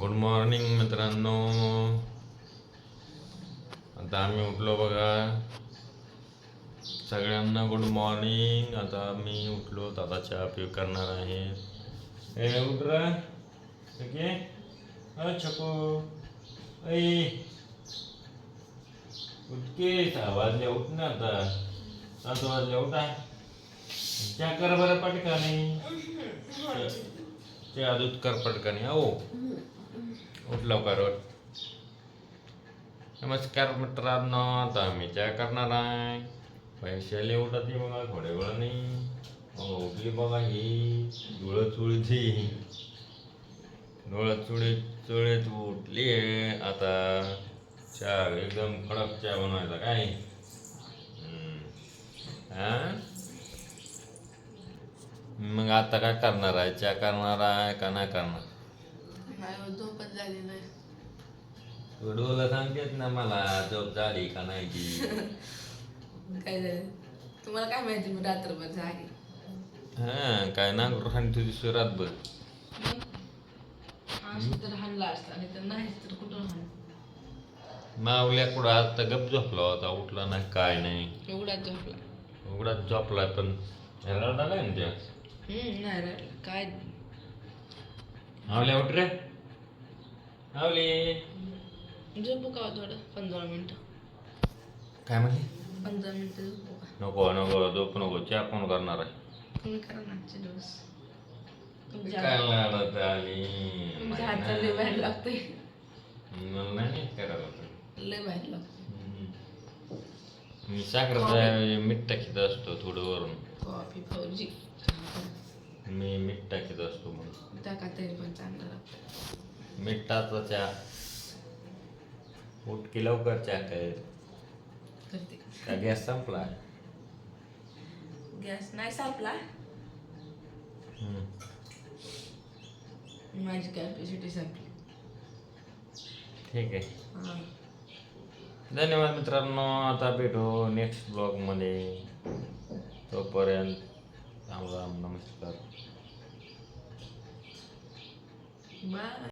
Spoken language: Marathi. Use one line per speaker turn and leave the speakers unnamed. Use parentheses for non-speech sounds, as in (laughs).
गुड मॉर्निंग मित्रांनो. आता आम्ही उठलो बघा. सगळ्यांना गुड मॉर्निंग आता मी उठलो आता चहा पिव करणार आहे ए उठ रा. ठीक आहे अ छकू ऐ उठके सहा वाजले उठ ना आता. सात वाजले उठा. चहा कर बरं पटकन. चहा दूध कर पटकन. हो. उठ लवकर उठ. नमस्कार मित्रांनो आता आम्ही चहा करणार आहे. पैशाले उठत ती बघा थोड्या वेळाने हो उठली बघा ही. डोळं चुळीची डोळं चुळीत चुळीत उठली आहे. आता चहा एकदम कडक चहा बनवायचा काय? मग आता काय करणार आहे? चहा करणार आहे का नाही करणार?
नाही झोपच झाली नाही
व्हिडिओला सांगतेच ना मला झोप झाली का नाही ती? (laughs)
काय झालं? तुम्हाला काय माहिती मी रात्रभर जागी.
हा काय ना आणि तुझी सुरात बघ
असं तर हाणला असता आणि तर नाहीच तर कुठं हाण?
मावल्या कुठं आज तर गप झोपला होता उठला नाही काय नाही.
एवढाच झोपला.
उघडाच झोपलाय पण रडालाय ना त्या
हम्म नाही काय?
आवल्या उठ रे. आवली
झोपू का हो थोडं? पंधरा मिनिटं.
काय म्हणली?
पंधरा मिनिटं झोपू का?
नको नको झोप नको. चहा कोण करणार आहे?
तुम्ही करा ना आजचे दिवस. तुमच्या
काय
तुमच्या हातचा लय बाहेर लागतोय.
मला नाही करायला तर.
लय बाहेर लागतोय.
मी साखर मीठ टाकीत असतो थोडं वरून.
कॉफी फौजी.
मी मीठ टाकीत असतो मग
टाका तरी पण चांगलं लागतं.
मिठाचा चहा. उठ की लवकर चहा काय गॅस संपला?
गॅस नाही संपला. माझी कॅपॅसिटी संपली.
ठीक आहे. धन्यवाद मित्रांनो. आता भेटू नेक्स्ट ब्लॉगमध्ये तोपर्यंत राम राम नमस्कार.
बाय